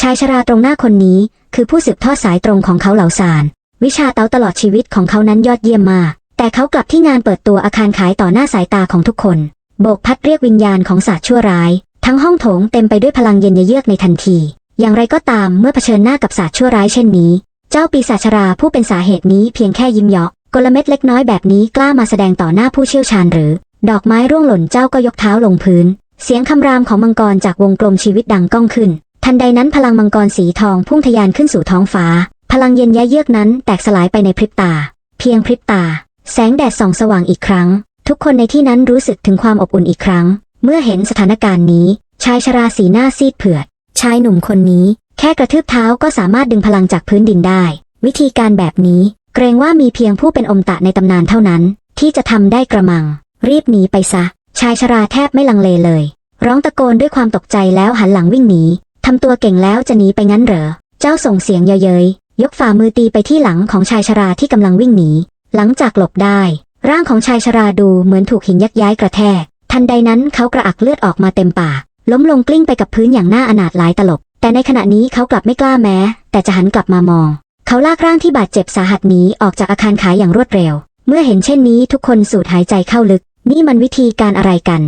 ชายชราตรงหน้าคนนี้ คือผู้สืบทอดสายตรงของเขาเหล่าซาน วิชาเตาตลอดชีวิตของเขานั้นยอดเยี่ยมมาก แต่เขากลับที่งานเปิดตัวอาคารขายต่อหน้าสายตาของทุกคน โบกพัดเรียกวิญญาณของศาสตร์ชั่วร้าย ทั้งห้องโถงเต็มไปด้วยพลังเย็นเยือกในทันที อย่างไรก็ตามเมื่อเผชิญหน้ากับศาสตร์ชั่วร้ายเช่นนี้ เจ้าปีศาจชราผู้เป็นสาเหตุนี้เพียงแค่ยิ้มเยาะกลเม็ดเล็กน้อยแบบนี้กล้ามาแสดงต่อหน้าผู้เชี่ยวชาญหรือ ดอกไม้ร่วงหล่นเจ้าก็ยกเท้าลงพื้น เสียงคำรามของมังกรจากวงกลมชีวิตดังก้องขึ้น ทันใดนั้นพลังมังกรสีทองพุ่งทะยานขึ้นสู่ท้องฟ้า พลังเย็นยะเยือกนั้นแตกสลายไปในพริบตา เพียงพริบตา แสงแดดส่องสว่างอีกครั้ง ทุกคนในที่นั้นรู้สึกถึงความอบอุ่นอีกครั้ง เมื่อเห็นสถานการณ์นี้ ชายชราสีหน้าซีดเผือด ชายหนุ่มคนนี้ แค่กระทืบเท้าก็สามารถดึงพลังจากพื้นดินได้ วิธีการแบบนี้ เกรงว่ามีเพียงผู้เป็นอมตะในตำนานเท่านั้น ที่จะทำได้กระมัง รีบหนีไปซะ ชายชราแทบไม่ลังเลเลย ร้องตะโกนด้วยความตกใจแล้วหันหลังวิ่งหนี ทำตัวเก่งแล้วจะหนีไปงั้นเหรอ เจ้าส่งเสียงเย้ยๆยกฝ่ามือตีไปที่หลังของชายชราที่กำลังวิ่งหนี หลังจากหลบได้ ร่างของชายชราดูเหมือนถูกหินยักย้ายกระแทก ทันใดนั้นเขากระอักเลือดออกมาเต็มปาก ล้มลงกลิ้งไปกับพื้นอย่างน่าอนาถหลายตลบ แต่ในขณะนี้เขากลับไม่กล้าแม้ แต่จะหันกลับมามอง เขาลากร่างที่บาดเจ็บสาหัสหนี้ออกจากอาคารขายอย่างรวดเร็ว เมื่อเห็นเช่นนี้ทุกคนสูดหายใจเข้าลึก นี่มันวิธีการอะไรกัน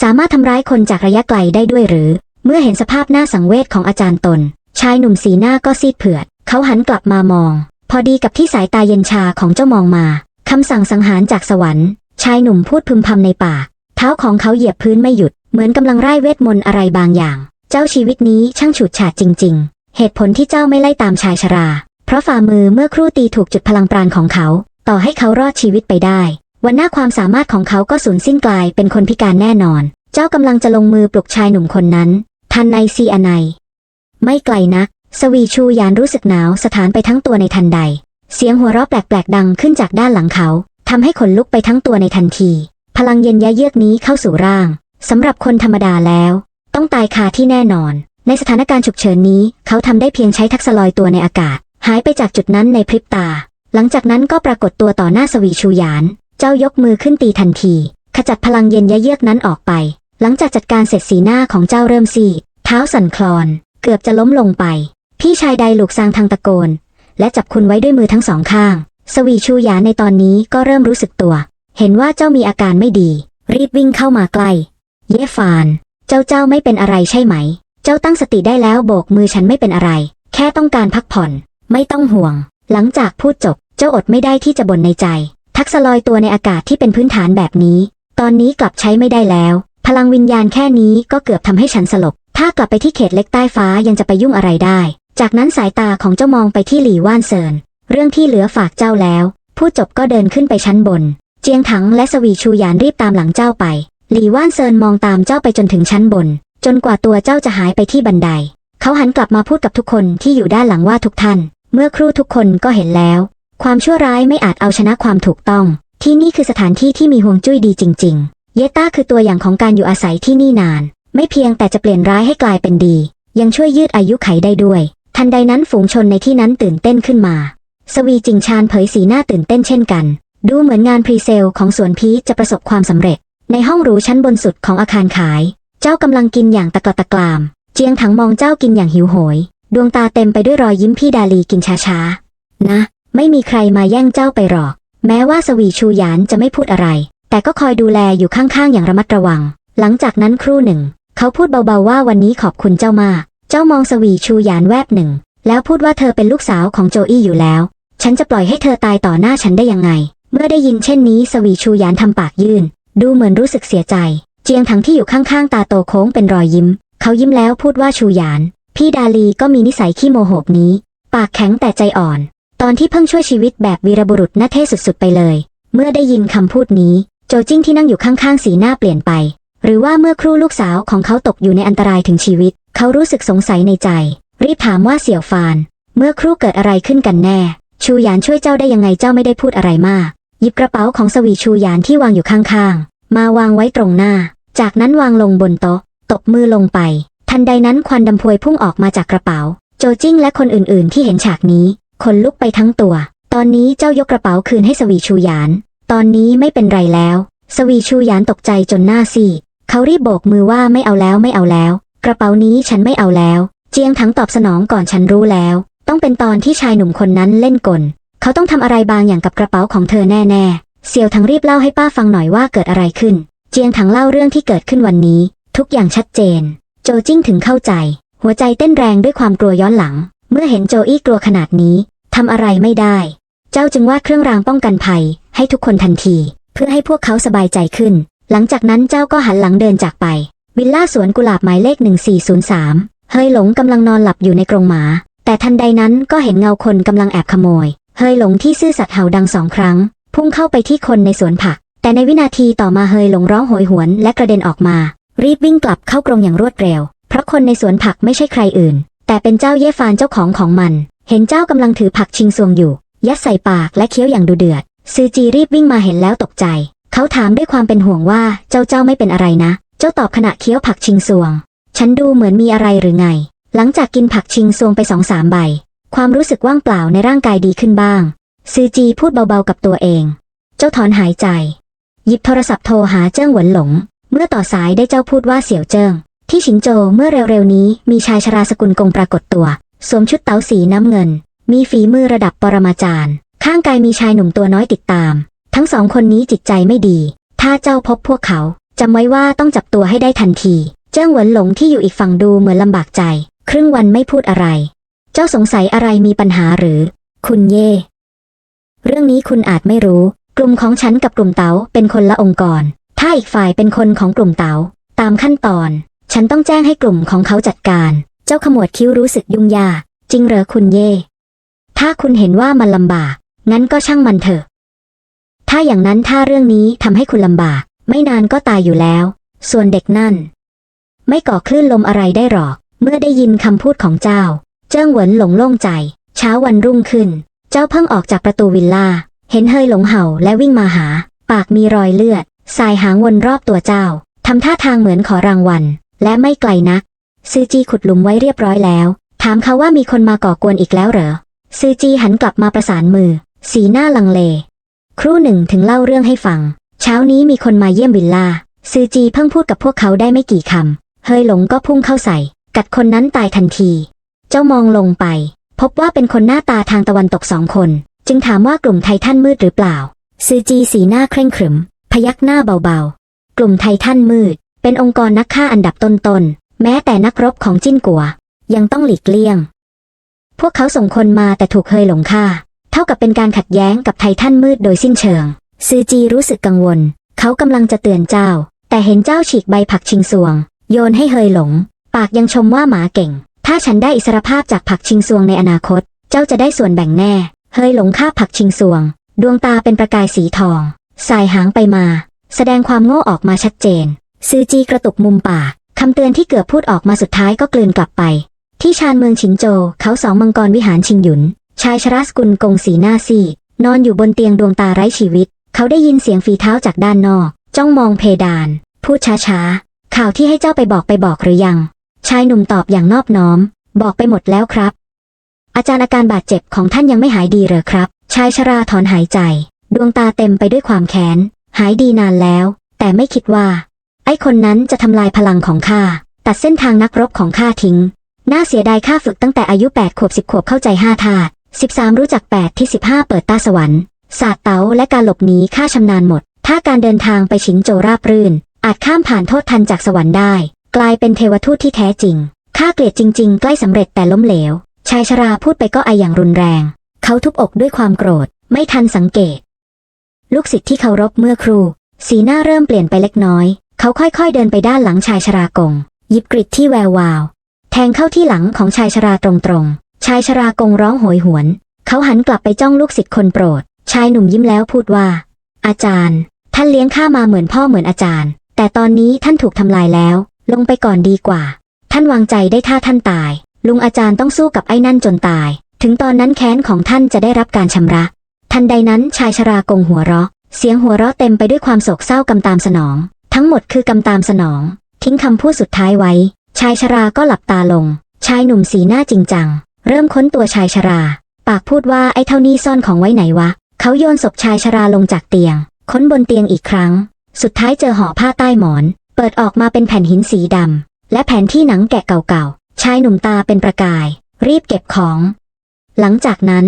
สามารถทำร้ายคนจากระยะไกลได้ด้วยหรือ เมื่อเห็นสภาพหน้าสังเวชของอาจารย์ตน ชายหนุ่มสีหน้าก็ซีดเผือด เขาหันกลับมามอง พอดีกับที่สายตาเย็นชาของเจ้ามองมาคำสั่งสังหารจากสวรรค์ ชายหนุ่มพูดพึมพำในปาก เท้าของเขาเหยียบพื้นไม่หยุด เหมือนกำลังไร้เวทมนต์อะไรบางอย่าง เจ้าชีวิตนี้ช่างฉูดฉาดจริง ๆ เหตุผลที่เจ้าไม่ไล่ตามชายชรา เพราะฝ่ามือเมื่อครู่ตีถูกจุดพลังปราณของเขา ต่อให้เขารอดชีวิตไปได้ วันหน้าความสามารถของเขาก็สูญสิ้นกลายเป็นคนพิการแน่นอน เจ้ากำลังจะลงมือปลุกชายหนุ่มคนนั้น ทันในซีอไนไม่ไกลนัก สวีชูยานรู้สึกหนาวสถานไปทั้งตัวในทันใด เสียงหัวเราะแปลกๆดังขึ้นจากด้านหลังเขาทำให้ขนลุกไปทั้งตัวในทันที พลังเย็นยะเยือกนี้เข้าสู่ร่างสำหรับคนธรรมดาแล้ว ต้องตายคาที่แน่นอน ในสถานการณ์ฉุกเฉินนี้ เขาทำได้เพียงใช้ทักษะลอยตัวในอากาศ หายไปจากจุดนั้นในพริบตา หลังจากนั้นก็ปรากฏตัวต่อหน้าสวีชูยาน เจ้ายกมือขึ้นตีทันที ขจัดพลังเย็นยะเยือกนั้นออกไป หลังจากจัดการเสร็จสีหน้าของเจ้าเริ่มซีดเท้าสั่นคลอน เกือบจะล้มลงไป พี่ชายใดหลูกซางทางตะโกน และจับคุณไว้ด้วยมือทั้งสองข้าง สวีชูหยานในตอนนี้ก็เริ่มรู้สึกตัว เห็นว่าเจ้ามีอาการไม่ดี รีบวิ่งเข้ามาใกล้ เย่ฟาน เจ้าเจ้าไม่เป็นอะไรใช่ไหม เจ้าตั้งสติได้แล้วโบกมือฉันไม่เป็นอะไร แค่ต้องการพักผ่อน ไม่ต้องห่วง หลังจากพูดจบ เจ้าอดไม่ได้ที่จะบ่นในใจ ทักษลอยตัวในอากาศที่เป็นพื้นฐานแบบนี้ ตอนนี้กลับใช้ไม่ได้แล้ว พลังวิญญาณแค่นี้ก็เกือบทำให้ฉันสลบ ถ้ากลับไปที่เขตเล็กใต้ฟ้ายังจะไปยุ่งอะไรได้ จากนั้นสายตาของเจ้ามองไปที่หลี่ว่านเซิน เรื่องที่เหลือฝากเจ้าแล้ว ผู้จบก็เดินขึ้นไปชั้นบน เจียงถังและสวีชูหยานรีบตามหลังเจ้าไป หลี่ว่านเซินมองตามเจ้าไปจนถึงชั้นบน จนกว่าตัวเจ้าจะหายไปที่บันได เขาหันกลับมาพูดกับทุกคนที่อยู่ด้านหลังว่าทุกท่าน เมื่อครู่ทุกคนก็เห็นแล้ว ความชั่วร้ายไม่อาจเอาชนะความถูกต้อง ที่นี่คือสถานที่ที่มีห่วงจุ้ยดีจริง ๆ เยต้าคือตัวอย่างของการอยู่อาศัยที่นี่นาน ไม่เพียงแต่จะเปลี่ยนร้ายให้กลายเป็นดี ยังช่วยยืดอายุไขได้ด้วย ทันใดนั้นฝูงชนในที่นั้นตื่นเต้นขึ้นมา สวีจิงชานเผยสีหน้าตื่นเต้นเช่นกัน ดูเหมือนงานพรีเซลของสวนพีจะประสบความสำเร็จ ในห้องหรูชั้นบนสุดของอาคารขาย เจ้ากำลังกินอย่างตะกละตะกราม เจียงถังมองเจ้ากินอย่างหิวโหย ดวงตาเต็มไปด้วยรอยยิ้มพี่ดาลีกินช้าๆนะ ไม่มีใครมาแย่งเจ้าไปหรอก แม้ว่าสวีชูหยานจะไม่พูดอะไร แต่ก็คอยดูแลอยู่ข้างๆอย่างระมัดระวัง หลังจากนั้นครู่หนึ่ง เขาพูดเบาๆว่าวันนี้ขอบคุณเจ้ามาก เจ้ามองสวีชูหยานแวบหนึ่ง แล้วพูดว่าเธอเป็นลูกสาวของโจอี้อยู่แล้ว ฉันจะปล่อยให้เธอตายต่อหน้าฉันได้ยังไง เมื่อได้ยินเช่นนี้สวีชูหยานทำปากยื่น ดูเหมือนรู้สึกเสียใจ เจียงถังที่อยู่ข้างๆตาโตโค้งเป็นรอยยิ้ม เขายิ้มแล้วพูดว่าชูหยาน พี่ดาลีก็มีนิสัยขี้โมโหนี้ ปากแข็งแต่ใจอ่อน ตอนที่เพิ่งช่วยชีวิตแบบวีรบุรุษน่าเท่สุดๆไปเลยเมื่อได้ยินคำพูดนี้ จจิ้งที่นั่งอยู่ข้างๆสีหน้าเปลี่ยนไป หรือว่าเมื่อครู่ลูกสาวของเขาตกอยู่ในอันตรายถึงชีวิต เขารู้สึกสงสัยในใจ รีบถามว่าเสี่ยวฟาน เมื่อครู่เกิดอะไรขึ้นกันแน่ ชูหยานช่วยเจ้าได้ยังไงเจ้าไม่ได้พูดอะไรมาก หยิบกระเป๋าของสวีชูหยานที่วางอยู่ข้างๆ มาวางไว้ตรงหน้า จากนั้นวางลงบนโต๊ะ ตบมือลงไป ทันใดนั้นควันดำพวยพุ่งออกมาจากกระเป๋า โจจิ้งและคนอื่นๆ ที่เห็นฉากนี้ขนลุกไปทั้งตัว ตอนนี้เจ้ายกกระเป๋าคืนให้สวีชูหยาน ตอนนี้ไม่เป็นไรแล้ว สวีชูหยานตกใจจนหน้าซีดเขารีบโบกมือว่าไม่เอาแล้วไม่เอาแล้ว กระเป๋านี้ฉันไม่เอาแล้ว เจียงถังตอบสนองก่อนฉันรู้แล้ว ต้องเป็นตอนที่ชายหนุ่มคนนั้นเล่นกล เขาต้องทำอะไรบางอย่างกับกระเป๋าของเธอแน่ๆเสี่ยวถังรีบเล่าให้ป้าฟังหน่อยว่าเกิดอะไรขึ้น เจียงถังเล่าเรื่องที่เกิดขึ้นวันนี้ ทุกอย่างชัดเจน โจจิ้งถึงเข้าใจ หัวใจเต้นแรงด้วยความกลัวย้อนหลัง เมื่อเห็นโจอี้กลัวขนาดนี้ทำอะไรไม่ได้ เจ้าจึงวาดเครื่องรางป้องกันภัย ให้ทุกคนทันที เพื่อให้พวกเขาสบายใจขึ้น หลังจากนั้นเจ้าก็หันหลังเดินจากไป วิลล่าสวนกุหลาบหมายเลข 1403 เฮยหลงกำลังนอนหลับอยู่ในกรงหมา แต่ทันใดนั้นก็เห็นเงาคนกำลังแอบขโมย เฮยหลงที่ซื่อสัตย์เห่าดังสองครั้ง พุ่งเข้าไปที่คนในสวนผัก แต่ในวินาทีต่อมาเฮยหลงร้องโหยหวนและกระเด็นออกมา รีบวิ่งกลับเข้ากรงอย่างรวดเร็ว เพราะคนในสวนผักไม่ใช่ใครอื่น แต่เป็นเจ้าเย่ฟานเจ้าของของมัน เห็นเจ้ากำลังถือผักชิงซวงอยู่ยัดใส่ปากและเคี้ยวอย่างดูเดือด ซือจีรีบวิ่งมาเห็นแล้วตกใจ เขาถามด้วยความเป็นห่วงว่าเจ้าเจ้าไม่เป็นอะไรนะ เจ้าตอบขณะเคี้ยวผักชิงซวง ฉันดูเหมือนมีอะไรหรือไง หลังจากกินผักชิงซวงไปสองสามใบ ความรู้สึกว่างเปล่าในร่างกายดีขึ้นบ้าง ซือจีพูดเบาๆกับตัวเอง เจ้าถอนหายใจ หยิบโทรศัพท์โทรหาเจิ้งหวนหลง เมื่อต่อสายได้เจ้าพูดว่าเสี่ยวเจิ้ง ที่ฉิงโจวเมื่อเร็วๆนี้มีชายชราสกุลกงปรากฏตัว สวมชุดเต๋าสีน้ำเงิน มีฝีมือระดับปรมาจารย์ ข้างกายมีชายหนุ่มตัวน้อยติดตาม ทั้งสองคนนี้จิตใจไม่ดี ถ้าเจ้าพบพวกเขาจำไว้ว่าต้องจับตัวให้ได้ทันที เจิ้งหวนหลงที่อยู่อีกฝั่งดูเหมือนลำบากใจ ครึ่งวันไม่พูดอะไร เจ้าสงสัยอะไรมีปัญหาหรือ คุณเย่ เรื่องนี้คุณอาจไม่รู้ กลุ่มของฉันกับกลุ่มเต๋าเป็นคนละองค์กร ถ้าอีกฝ่ายเป็นคนของกลุ่มเต๋าตามขั้นตอน ฉันต้องแจ้งให้กลุ่มของเขาจัดการ เจ้าขมวดคิ้วรู้สึกยุ่งยากจริงเหรอคุณเย่ ถ้าคุณเห็นว่ามันลำบาก งั้นก็ช่างมันเถอะ ถ้าอย่างนั้นถ้าเรื่องนี้ทำให้คุณลำบาก ไม่นานก็ตายอยู่แล้ว ส่วนเด็กนั่น ไม่ก่อคลื่นลมอะไรได้หรอก เมื่อได้ยินคำพูดของเจ้า เจิ้งเหวินหลงโล่งใจ เช้าวันรุ่งขึ้น เจ้าเพิ่งออกจากประตูวิลล่า เห็นเฮยหลงเห่าและวิ่งมาหา ปากมีรอยเลือด สายหางวนรอบตัวเจ้าทำท่าทางเหมือนขอรางวัล และไม่ไกลนัก ซือจีขุดหลุมไว้เรียบร้อยแล้ว ถามเขาว่ามีคนมาก่อกวนอีกแล้วเหรอซือจีหันกลับมาประสานมือ สีหน้าลังเล ครู่หนึ่งถึงเล่าเรื่องให้ฟัง เช้านี้มีคนมาเยี่ยมวิลล่าซือจีเพิ่งพูดกับพวกเขาได้ไม่กี่คำ เฮยหลงก็พุ่งเข้าใส่ กัดคนนั้นตายทันที เจ้ามองลงไป พบว่าเป็นคนหน้าตาทางตะวันตกสองคน จึงถามว่ากลุ่มไททันมืดหรือเปล่าซือจีสีหน้าเคร่งขรึม พยักหน้าเบาๆ กลุ่มไททันมืด เป็นองค์กรนักฆ่าอันดับต้นๆ แม้แต่นักรบของจิ้นกัว ยังต้องหลีกเลี่ยง พวกเขาส่งคนมาแต่ถูกเฮยหลงฆ่าเท่า กับเป็นการขัดแย้งกับไททันมืดโดยสิ้นเชิง ซือจีรู้สึกกังวล เขากำลังจะเตือนเจ้า แต่เห็นเจ้าฉีกใบผักชิงซวง โยนให้เฮยหลง ปากยังชมว่าหมาเก่ง ถ้าฉันได้อิสรภาพจากผักชิงซวงในอนาคต เจ้าจะได้ส่วนแบ่งแน่ เฮยหลงฆ่าผักชิงซวง ดวงตาเป็นประกายสีทอง สายหางไปมา แสดงความโง่ออกมาชัดเจน ซือจีกระตุกมุมปากคำเตือนที่เกือบพูดออกมาสุดท้ายก็กลืนกลับไป ที่ชานเมืองชิงโจเขาสองมังกรวิหารชิงหยุน ชายชราสกุลกงสีหน้าซีดนอนอยู่บนเตียงดวงตาไร้ชีวิต เขาได้ยินเสียงฝีเท้าจากด้านนอก จ้องมองเพดาน พูดช้าๆ ข่าวที่ให้เจ้าไปบอกไปบอกหรือยัง ชายหนุ่มตอบอย่างนอบน้อม บอกไปหมดแล้วครับ อาจารย์อาการบาดเจ็บของท่านยังไม่หายดีเหรอครับ ชายชราถอนหายใจ ดวงตาเต็มไปด้วยความแค้น หายดีนานแล้ว แต่ไม่คิดว่า ไอ้คนนั้นจะทำลายพลังของข้า ตัดเส้นทางนักรบของข้าทิ้ง น่าเสียดายข้าฝึกตั้งแต่อายุ8ขวบ10ขวบเข้าใจ5ธาตุ 13 รู้จัก 8 ที่ 15 เปิดตาสวรรค์ศาสตร์เต๋าและการหลบหนีข้าชำนาญหมด ถ้าการเดินทางไปชิงโจราบรื่น อาจข้ามผ่านโทษทันจากสวรรค์ได้ กลายเป็นเทวทูตที่แท้จริงข้าเกลียดจริง ๆ ใกล้สำเร็จแต่ล้มเหลว ชายชราพูดไปก็ไออย่างรุนแรง เขาทุบอกด้วยความโกรธ ไม่ทันสังเกต ลูกศิษย์ที่เคารพเมื่อครู สีหน้าเริ่มเปลี่ยนไปเล็กน้อย เขาค่อยๆเดินไปด้านหลังชายชรากงหยิบกริดที่แวววาว แทงเข้าที่หลังของชายชราตรงๆ ชายชรากงร้องโหยหวน เขาหันกลับไปจ้องลูกศิษย์คนโปรด ชายหนุ่มยิ้มแล้วพูดว่า อาจารย์ ท่านเลี้ยงข้ามาเหมือนพ่อเหมือนอาจารย์ แต่ตอนนี้ท่านถูกทำลายแล้ว ลงไปก่อนดีกว่า ท่านวางใจได้ถ้าท่านตาย ลุงอาจารย์ต้องสู้กับไอ้นั่นจนตาย ถึงตอนนั้นแค้นของท่านจะได้รับการชำระ ทันใดนั้นชายชรากงหัวเราะ เสียงหัวเราะเต็มไปด้วยความโศกเศร้ากำตามสนอง ทั้งหมดคือกำตามสนอง ทิ้งคำพูดสุดท้ายไว้ ชายชราก็หลับตาลง ชายหนุ่มสีหน้าจริงจัง เริ่มค้นตัวชายชรา ปากพูดว่าไอ้เท่านี้ซ่อนของไว้ไหนวะ เขาโยนศพชายชราลงจากเตียง ค้นบนเตียงอีกครั้ง สุดท้ายเจอห่อผ้าใต้หมอน เปิดออกมาเป็นแผ่นหินสีดำ และแผนที่หนังแกะเก่าๆ ชายหนุ่มตาเป็นประกาย รีบเก็บของ หลังจากนั้น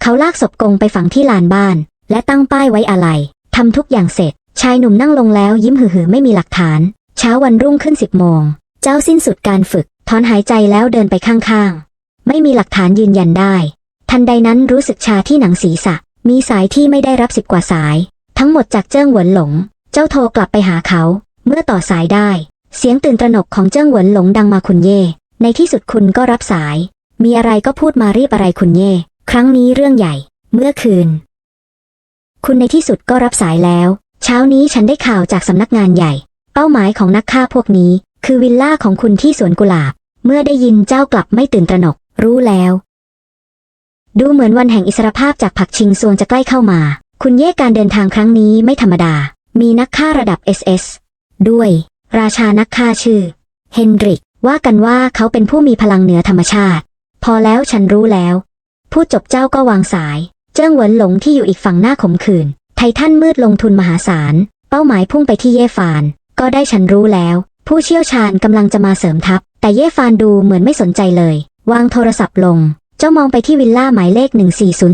เขาลากศพกงไปฝังที่ลานบ้าน และตั้งป้ายไว้อาลัยทำทุกอย่างเสร็จ ชายหนุ่มนั่งลงแล้วยิ้มหือๆไม่มีหลักฐาน เช้าวันรุ่งขึ้นสิบโมง เจ้าสิ้นสุดการฝึก ถอนหายใจแล้วเดินไปข้างๆ ไม่มีหลักฐานยืนยันได้ ทันใดนั้นรู้สึกชาที่หนังศีรษะ มีสายที่ไม่ได้รับสิบกว่าสาย ทั้งหมดจากเจิ้งหวนหลง เจ้าโทรกลับไปหาเขา เมื่อต่อสายได้ เสียงตื่นตระหนกของเจิ้งหวนหลงดังมาคุณเย่ ในที่สุดคุณก็รับสาย มีอะไรก็พูดมารีบอะไรคุณเย่ ครั้งนี้เรื่องใหญ่ เมื่อคืน คุณในที่สุดก็รับสายแล้ว เช้านี้ฉันได้ข่าวจากสำนักงานใหญ่ เป้าหมายของนักฆ่าพวกนี้ คือวิลล่าของคุณที่สวนกุหลาบ เมื่อได้ยินเจ้ากลับไม่ตื่นตระหนก รู้แล้ว ดูเหมือนวันแห่งอิสรภาพจากผักชิงซวงจะใกล้เข้ามา คุณเย่การเดินทางครั้งนี้ไม่ธรรมดา มีนักฆ่าระดับ SS ด้วย ราชานักฆ่าชื่อ เฮนดริก ว่ากันว่าเขาเป็นผู้มีพลังเหนือธรรมชาติ พอแล้วฉันรู้แล้วพูดจบเจ้าก็วางสาย เจิ้งเหวินหลงที่อยู่อีกฝั่งหน้าขมขื่น ไททันมืดลงทุนมหาศาล เป้าหมายพุ่งไปที่เย่ฟาน ก็ได้ฉันรู้แล้ว ผู้เชี่ยวชาญกำลังจะมาเสริมทัพ แต่เย่ฟานดูเหมือนไม่สนใจเลย วางโทรศัพท์ลง เจ้ามองไปที่วิลล่าหมายเลข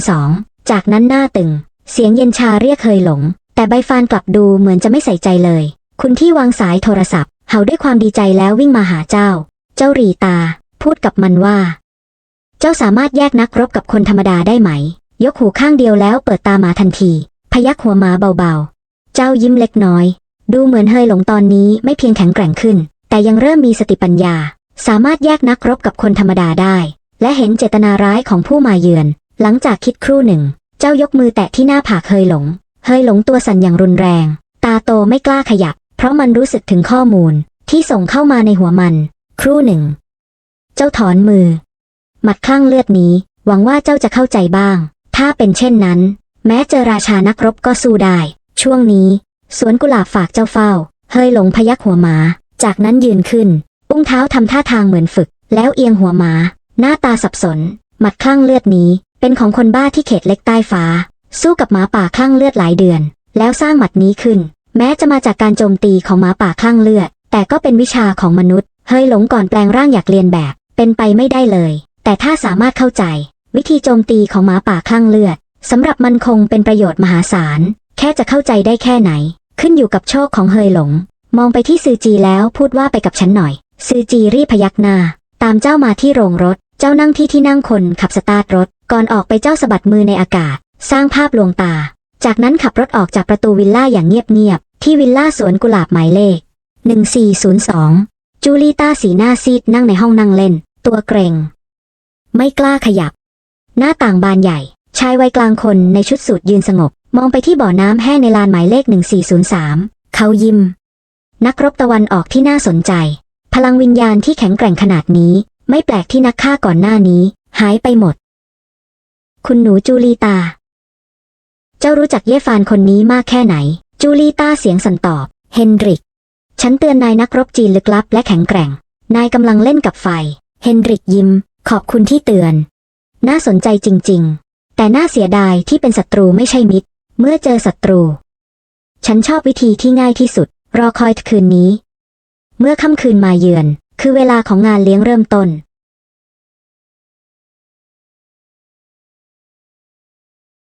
1402 จากนั้นหน้าตึง เสียงเย็นชาเรียกเคยหลง แต่ใบฟานกลับดูเหมือนจะไม่ใส่ใจเลย คุณที่วางสายโทรศัพท์ เห่าด้วยความดีใจแล้ววิ่งมาหาเจ้า เจ้ารีตา พูดกับมันว่า เจ้าสามารถแยกนักรบกับคนธรรมดาได้ไหม ยกหูข้างเดียวแล้วเปิดตาหมาทันที พยักหัวหมาเบาๆ เจ้ายิ้มเล็กน้อย ดูเหมือนเฮยหลงตอนนี้ไม่เพียงแข็งแกร่งขึ้น แต่ยังเริ่มมีสติปัญญา สามารถแยกนักรบกับคนธรรมดาได้ และเห็นเจตนาร้ายของผู้มาเยือน หลังจากคิดครู่หนึ่ง เจ้ายกมือแตะที่หน้าผากเฮยหลง เฮยหลงตัวสั่นอย่างรุนแรง ตาโตไม่กล้าขยับ เพราะมันรู้สึกถึงข้อมูลที่ส่งเข้ามาในหัวมัน ครู่หนึ่ง เจ้าถอนมือ หมัดคลั่งเลือดนี้ หวังว่าเจ้าจะเข้าใจบ้าง ถ้าเป็นเช่นนั้น แม้เจอราชานักรบก็สู้ได้ ช่วงนี้ สวนกุหลาบฝากเจ้าเฝ้า เฮยหลงพยักหัวหมา จากนั้นยืนขึ้น อุ้งเท้าทำท่าทางเหมือนฝึก แล้วเอียงหัวหมา หน้าตาสับสน หมัดคลั่งเลือดนี้ เป็นของคนบ้าที่เขตเล็กใต้ฟ้า สู้กับหมาป่าคลั่งเลือดหลายเดือน แล้วสร้างหมัดนี้ขึ้น แม้จะมาจากการโจมตีของหมาป่าคลั่งเลือด แต่ก็เป็นวิชาของมนุษย์ เฮยหลงก่อนแปลงร่างอยากเรียนแบบ เป็นไปไม่ได้เลย แต่ถ้าสามารถเข้าใจ วิธีโจมตีของหมาป่าคลั่งเลือดสำหรับมันคงเป็นประโยชน์มหาศาล แค่จะเข้าใจได้แค่ไหน ขึ้นอยู่กับโชคของเฮยหลง มองไปที่ซือจีแล้วพูดว่าไปกับฉันหน่อย ซือจีรีพยักหน้า ตามเจ้ามาที่โรงรถ เจ้านั่งที่ที่นั่งคนขับสตาร์ทรถ ก่อนออกไปเจ้าสะบัดมือในอากาศ สร้างภาพลวงตา จากนั้นขับรถออกจากประตูวิลล่าอย่างเงียบๆ ที่วิลล่าสวนกุหลาบหมายเลข 1402 จูลีต้าสีหน้าซีดนั่งในห้องนั่งเล่น ตัวเกรง ไม่กล้าขยับ หน้าต่างบานใหญ่ ชายวัยกลางคนในชุดสูทยืนสงบ มองไปที่บ่อน้ำแห้งในลานหมายเลข 1403 เขายิ้ม นักรบตะวันออกที่น่าสนใจ พลังวิญญาณที่แข็งแกร่งขนาดนี้ ไม่แปลกที่นักฆ่าก่อนหน้านี้ หายไปหมด คุณหนูจูลีตา เจ้ารู้จักเย่ฟานคนนี้มากแค่ไหน จูลีตาเสียงสันตอบ เฮนดริก ฉันเตือนนายนักรบจีนลึกลับและแข็งแกร่ง นายกำลังเล่นกับไฟ เฮนดริกยิ้ม ขอบคุณที่เตือน น่าสนใจจริง ๆ แต่น่าเสียดายที่เป็นศัตรูไม่ใช่มิตร เมื่อเจอศัตรู ฉันชอบวิธีที่ง่ายที่สุด รอคอยคืนนี้ เมื่อค่ำคืนมาเยือน คือเวลาของงานเลี้ยงเริ่มต้น